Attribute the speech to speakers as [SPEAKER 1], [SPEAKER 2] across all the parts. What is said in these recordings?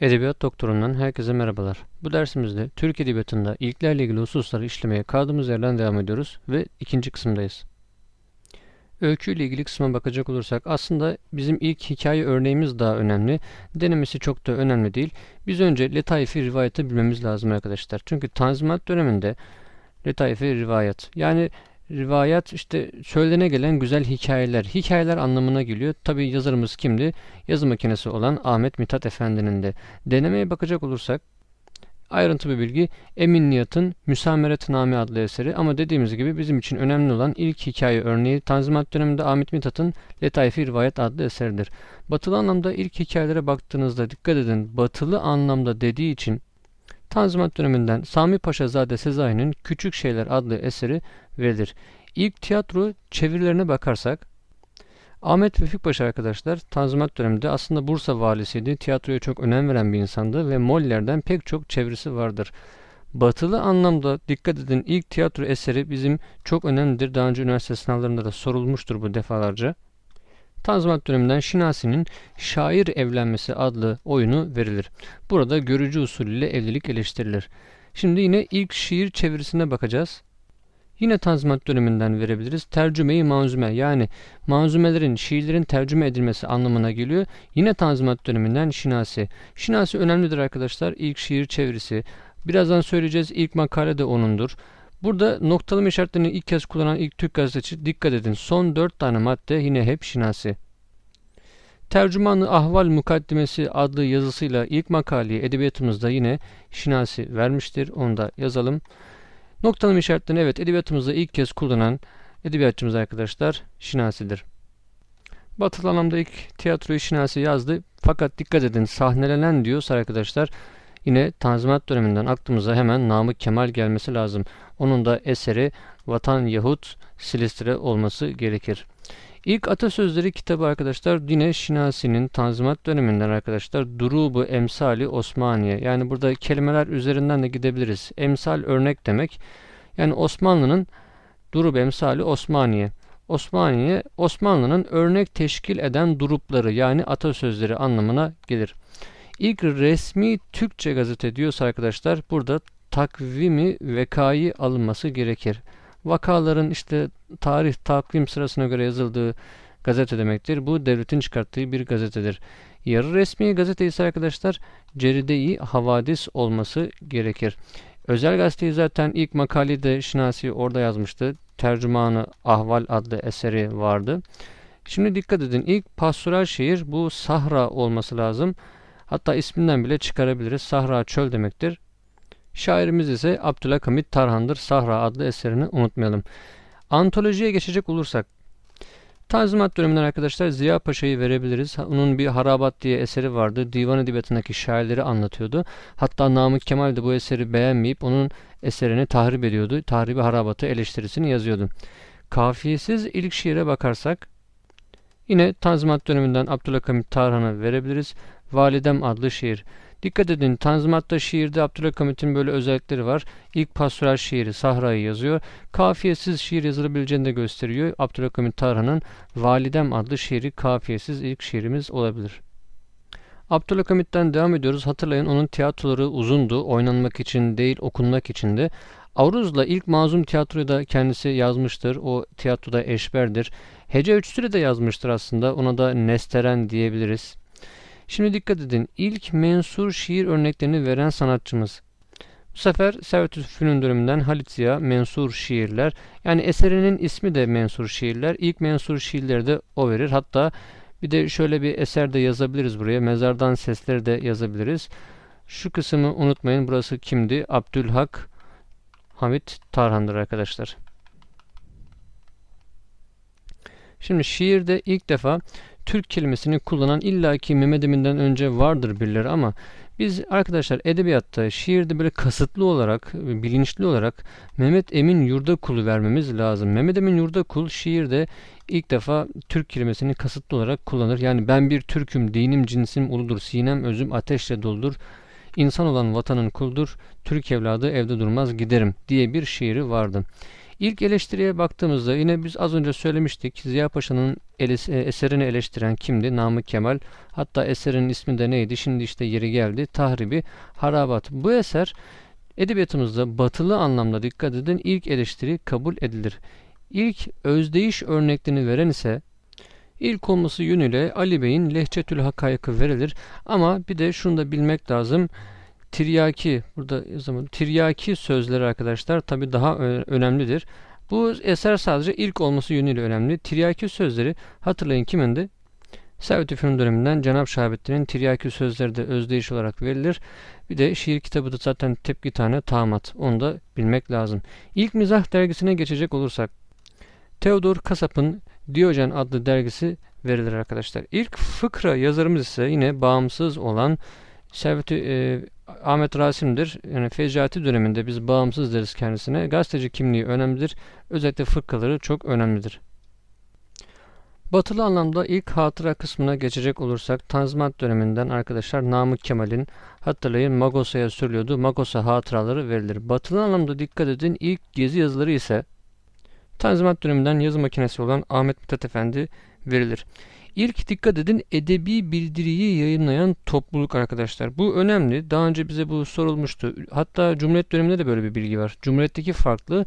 [SPEAKER 1] Edebiyat Doktoru'ndan herkese merhabalar. Bu dersimizde Türk Edebiyatı'nda ilklerle ilgili hususları işlemeye kaldığımız yerden devam ediyoruz ve ikinci kısımdayız. Öykü ile ilgili kısma bakacak olursak aslında bizim ilk hikaye örneğimiz daha önemli. Denemesi çok da önemli değil. Biz önce Letaifi rivayeti bilmemiz lazım arkadaşlar. Çünkü Tanzimat döneminde Letaifi rivayet yani rivayet işte söylene gelen güzel hikayeler. Hikayeler anlamına geliyor. Tabi yazarımız kimdi? Yazı makinesi olan Ahmet Mithat Efendi'nin de. Denemeye bakacak olursak ayrıntı bir bilgi Emin Nihat'ın Müsameretname adlı eseri ama dediğimiz gibi bizim için önemli olan ilk hikaye örneği Tanzimat döneminde Ahmet Mithat'ın Letaifi Rivayet adlı eseridir. Batılı anlamda ilk hikayelere baktığınızda dikkat edin batılı anlamda dediği için Tanzimat döneminden Sami Paşazade Sezai'nin Küçük Şeyler adlı eseri verilir. İlk tiyatro çevirilerine bakarsak Ahmet Vefik Paşa arkadaşlar Tanzimat döneminde aslında Bursa valisiydi. Tiyatroya çok önem veren bir insandı ve Moller'den pek çok çevirisi vardır. Batılı anlamda dikkat edin ilk tiyatro eseri bizim çok önemlidir. Daha önce üniversite sınavlarında da sorulmuştur bu defalarca. Tanzimat döneminden Şinasi'nin Şair Evlenmesi adlı oyunu verilir. Burada görücü usulüyle evlilik eleştirilir. Şimdi yine ilk şiir çevirisine bakacağız. Yine Tanzimat döneminden verebiliriz. Tercümeyi manzume yani manzumelerin, şiirlerin tercüme edilmesi anlamına geliyor. Yine Tanzimat döneminden Şinasi. Şinasi önemlidir arkadaşlar. İlk şiir çevirisi. Birazdan söyleyeceğiz. İlk makale de onundur. Burada noktalama işaretlerini ilk kez kullanan ilk Türk gazeteci dikkat edin. Son dört tane madde yine hep Şinasi. Tercümanı Ahval Mukaddimesi adlı yazısıyla ilk makaleyi edebiyatımızda yine Şinasi vermiştir. Onu da yazalım. Noktalama işaretlerini evet edebiyatımızda ilk kez kullanan edebiyatçımız arkadaşlar Şinasi'dir. Batılı anlamda ilk tiyatroyu Şinasi yazdı. Fakat dikkat edin sahnelenen diyorsa arkadaşlar yine Tanzimat döneminden aklımıza hemen Namık Kemal gelmesi lazım. Onun da eseri Vatan Yahut Silistre olması gerekir. İlk atasözleri kitabı arkadaşlar yine Şinasi'nin Tanzimat döneminden arkadaşlar Durubu Emsali Osmaniye. Yani burada kelimeler üzerinden de gidebiliriz. Emsal örnek demek. Yani Osmanlı'nın Durubu Emsali Osmaniye. Osmaniye Osmanlı'nın örnek teşkil eden durupları yani atasözleri anlamına gelir. İlk resmi Türkçe gazete diyorsa arkadaşlar burada takvimi vekayı alınması gerekir. Vakaların işte tarih takvim sırasına göre yazıldığı gazete demektir. Bu devletin çıkarttığı bir gazetedir. Yarı resmi gazete ise arkadaşlar ceride havadis olması gerekir. Özel gazeteyi zaten ilk makaleyi de Şinasi orada yazmıştı. Tercümanı Ahval adlı eseri vardı. Şimdi dikkat edin ilk pastoral şehir bu Sahra olması lazım. Hatta isminden bile çıkarabiliriz. Sahra çöl demektir. Şairimiz ise Abdülhamit Tarhan'dır. Sahra adlı eserini unutmayalım. Antolojiye geçecek olursak Tanzimat döneminden arkadaşlar Ziya Paşa'yı verebiliriz. Onun bir Harabat diye eseri vardı. Divan edebiyatındaki şairleri anlatıyordu. Hatta Namık Kemal de bu eseri beğenmeyip onun eserini tahrip ediyordu. Tahribi Harabat'ı eleştirisini yazıyordu. Kafiyesiz ilk şiire bakarsak yine Tanzimat döneminden Abdülhamit Tarhan'ı verebiliriz. Validem adlı şiir. Dikkat edin Tanzimat'ta şiirde Abdülhamit'in böyle özellikleri var. İlk pastoral şiiri Sahra'yı yazıyor. Kafiyesiz şiir yazılabileceğini de gösteriyor. Abdülhamit Tarhan'ın Validem adlı şiiri kafiyesiz ilk şiirimiz olabilir. Abdülhamit'ten devam ediyoruz. Hatırlayın onun tiyatroları uzundu. Oynanmak için değil okunmak için de. Avruz'la ilk mazum tiyatroyu da kendisi yazmıştır. O tiyatroda eşberdir. Hece üçtürü de yazmıştır aslında. Ona da Nesteren diyebiliriz. Şimdi dikkat edin. İlk mensur şiir örneklerini veren sanatçımız. Bu sefer Servet Fünun döneminden Halit Ziya mensur şiirler. Yani eserinin ismi de mensur şiirler. İlk mensur şiirleri de o verir. Hatta bir de şöyle bir eser de yazabiliriz buraya. Mezardan sesleri de yazabiliriz. Şu kısmı unutmayın. Burası kimdi? Abdülhak Hamit Tarhan'dır arkadaşlar. Şimdi şiirde ilk defa Türk kelimesini kullanan illaki Mehmet Emin'den önce vardır birileri ama biz arkadaşlar edebiyatta, şiirde böyle kasıtlı olarak, bilinçli olarak Mehmet Emin yurda kulu vermemiz lazım. Mehmet Emin yurda kul şiirde ilk defa Türk kelimesini kasıtlı olarak kullanır. Yani ben bir Türk'üm, dinim cinsim uludur, sinem özüm ateşle doludur. İnsan olan vatanın kuldur, Türk evladı evde durmaz giderim diye bir şiiri vardı. İlk eleştiriye baktığımızda yine biz az önce söylemiştik. Ziya Paşa'nın e, eserini eleştiren kimdi? Namık Kemal. Hatta eserin ismi de neydi? Şimdi işte yeri geldi. Tahribi Harabat. Bu eser edebiyatımızda batılı anlamda dikkat edin ilk eleştiri kabul edilir. İlk özdeyiş örneklerini veren ise ilk olması yönüyle Ali Bey'in Lehçetül Hakayık'ı verilir. Ama bir de şunu da bilmek lazım. Tiryaki burada yazamadım. Tiryaki sözleri arkadaşlar tabi daha önemlidir. Bu eser sadece ilk olması yönüyle önemli. Tiryaki sözleri hatırlayın kimindi? Servet Üfür'ün döneminden Cenab Şahabettin'in Tiryaki sözleri de özdeyiş olarak verilir. Bir de şiir kitabı da zaten tepki tane tamat. Onu da bilmek lazım. İlk mizah dergisine geçecek olursak Theodor Kasap'ın Diyojen adlı dergisi verilir arkadaşlar. İlk fıkra yazarımız ise yine bağımsız olan Servet e, Ahmet Rasim'dir. Yani Fecati döneminde biz bağımsız deriz kendisine. Gazeteci kimliği önemlidir. Özellikle fıkraları çok önemlidir. Batılı anlamda ilk hatıra kısmına geçecek olursak Tanzimat döneminden arkadaşlar Namık Kemal'in hatırlayın Magosa'ya sürülüyordu. Magosa hatıraları verilir. Batılı anlamda dikkat edin ilk gezi yazıları ise Tanzimat döneminden yazı makinesi olan Ahmet Mithat Efendi verilir. İlk dikkat edin edebi bildiriyi yayınlayan topluluk arkadaşlar. Bu önemli. Daha önce bize bu sorulmuştu. Hatta Cumhuriyet döneminde de böyle bir bilgi var. Cumhuriyetteki farklı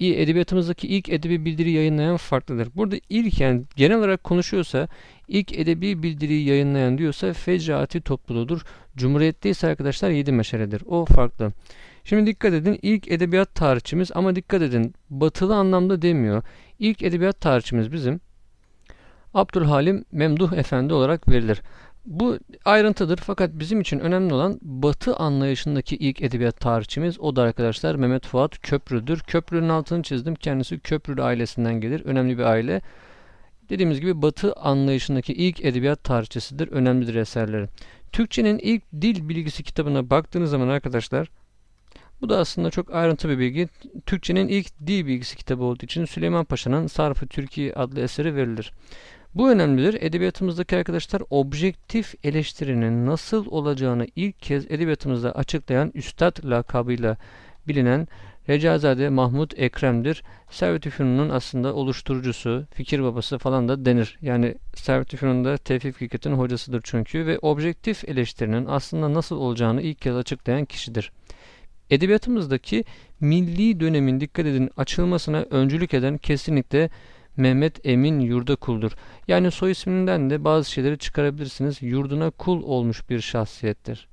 [SPEAKER 1] edebiyatımızdaki ilk edebi bildiri yayınlayan farklıdır. Burada ilk yani genel olarak konuşuyorsa ilk edebi bildiriyi yayınlayan diyorsa Fecraati topluluğudur. Cumhuriyette ise arkadaşlar yedi meşaledir. O farklı. Şimdi dikkat edin ilk edebiyat tarihçimiz ama dikkat edin batılı anlamda demiyor. İlk edebiyat tarihçimiz bizim Abdülhalim Memduh Efendi olarak verilir. Bu ayrıntıdır fakat bizim için önemli olan batı anlayışındaki ilk edebiyat tarihçimiz o da arkadaşlar Mehmet Fuat Köprü'dür. Köprü'nün altını çizdim. Kendisi Köprülü ailesinden gelir. Önemli bir aile. Dediğimiz gibi batı anlayışındaki ilk edebiyat tarihçisidir. Önemlidir eserleri. Türkçenin ilk dil bilgisi kitabına baktığınız zaman arkadaşlar bu da aslında çok ayrıntı bir bilgi. Türkçenin ilk dil bilgisi kitabı olduğu için Süleyman Paşa'nın Sarf-ı Türkiye adlı eseri verilir. Bu önemlidir. Edebiyatımızdaki arkadaşlar objektif eleştirinin nasıl olacağını ilk kez edebiyatımızda açıklayan Üstad lakabıyla bilinen Recazade Mahmud Ekrem'dir. Servet Üfünun'un aslında oluşturucusu, fikir babası falan da denir. Yani Servet Üfünun da Tevfik Fikret'in hocasıdır çünkü ve objektif eleştirinin aslında nasıl olacağını ilk kez açıklayan kişidir. Edebiyatımızdaki milli dönemin dikkat edin açılmasına öncülük eden kesinlikle Mehmet Emin yurda kuldur. Yani soy isminden de bazı şeyleri çıkarabilirsiniz. Yurduna kul olmuş bir şahsiyettir.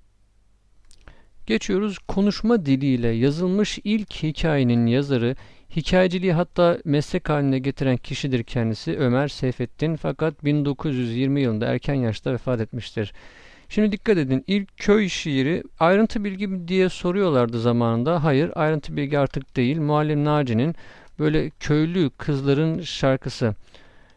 [SPEAKER 1] Geçiyoruz konuşma diliyle yazılmış ilk hikayenin yazarı, hikayeciliği hatta meslek haline getiren kişidir kendisi Ömer Seyfettin fakat 1920 yılında erken yaşta vefat etmiştir. Şimdi dikkat edin ilk köy şiiri ayrıntı bilgi diye soruyorlardı zamanında. Hayır ayrıntı bilgi artık değil. Muallim Naci'nin böyle köylü kızların şarkısı.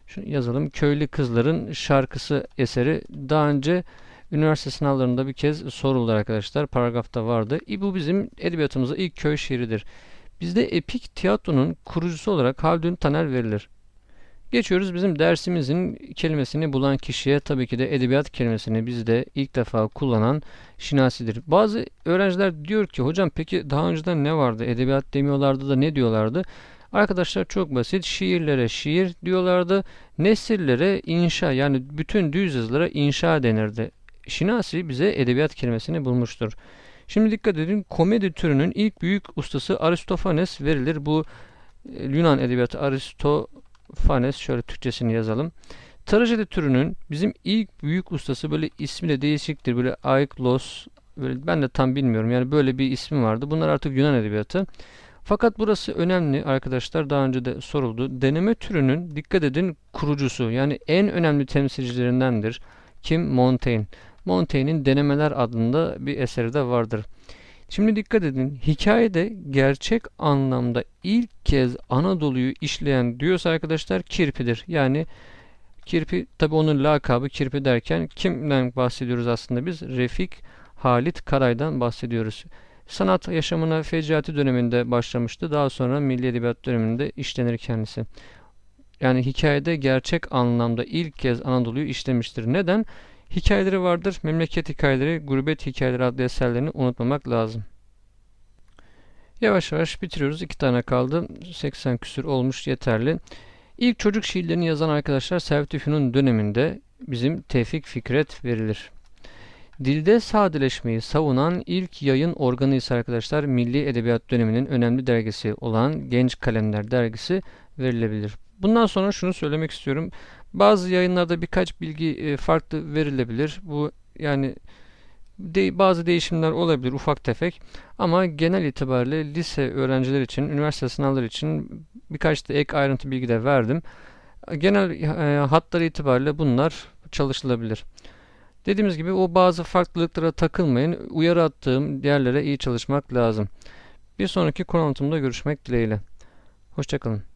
[SPEAKER 1] Şunu yazalım. Köylü kızların şarkısı eseri daha önce üniversite sınavlarında bir kez soruldu arkadaşlar. Paragrafta vardı. E bu bizim edebiyatımızda ilk köy şiiridir. Bizde epik tiyatronun kurucusu olarak Haldun Taner verilir. Geçiyoruz bizim dersimizin kelimesini bulan kişiye tabii ki de edebiyat kelimesini bizde ilk defa kullanan Şinasi'dir. Bazı öğrenciler diyor ki hocam peki daha önceden ne vardı? Edebiyat demiyorlardı da ne diyorlardı? Arkadaşlar çok basit. Şiirlere şiir diyorlardı. Nesillere inşa yani bütün düz yazılara inşa denirdi. Şinasi bize edebiyat kelimesini bulmuştur. Şimdi dikkat edin komedi türünün ilk büyük ustası Aristofanes verilir. Bu Yunan edebiyatı Aristofanes şöyle Türkçesini yazalım. Trajedi türünün bizim ilk büyük ustası böyle ismi de değişiktir. Böyle Aiklos böyle ben de tam bilmiyorum. Yani böyle bir ismi vardı. Bunlar artık Yunan edebiyatı. Fakat burası önemli arkadaşlar daha önce de soruldu. Deneme türünün dikkat edin kurucusu yani en önemli temsilcilerindendir. Kim? Montaigne. Montaigne'in Denemeler adında bir eseri de vardır. Şimdi dikkat edin. Hikayede gerçek anlamda ilk kez Anadolu'yu işleyen diyorsa arkadaşlar Kirpi'dir. Yani Kirpi tabi onun lakabı Kirpi derken kimden bahsediyoruz aslında biz? Refik Halit Karay'dan bahsediyoruz. Sanat yaşamına Fecrati döneminde başlamıştı. Daha sonra Milli Edebiyat döneminde işlenir kendisi. Yani hikayede gerçek anlamda ilk kez Anadolu'yu işlemiştir. Neden? Hikayeleri vardır. Memleket hikayeleri, gurbet hikayeleri adlı eserlerini unutmamak lazım. Yavaş yavaş bitiriyoruz. İki tane kaldı. 80 küsür olmuş yeterli. İlk çocuk şiirlerini yazan arkadaşlar Servet Üfünun döneminde bizim Tevfik Fikret verilir. Dilde sadeleşmeyi savunan ilk yayın organı ise arkadaşlar Milli Edebiyat döneminin önemli dergisi olan Genç Kalemler dergisi verilebilir. Bundan sonra şunu söylemek istiyorum. Bazı yayınlarda birkaç bilgi e, farklı verilebilir. Bu yani de, bazı değişimler olabilir ufak tefek ama genel itibariyle lise öğrenciler için, üniversite sınavları için birkaç da ek ayrıntı bilgi de verdim. Genel e, hatları itibariyle bunlar çalışılabilir. Dediğimiz gibi o bazı farklılıklara takılmayın. Uyarı attığım yerlere iyi çalışmak lazım. Bir sonraki konu görüşmek dileğiyle. Hoşçakalın.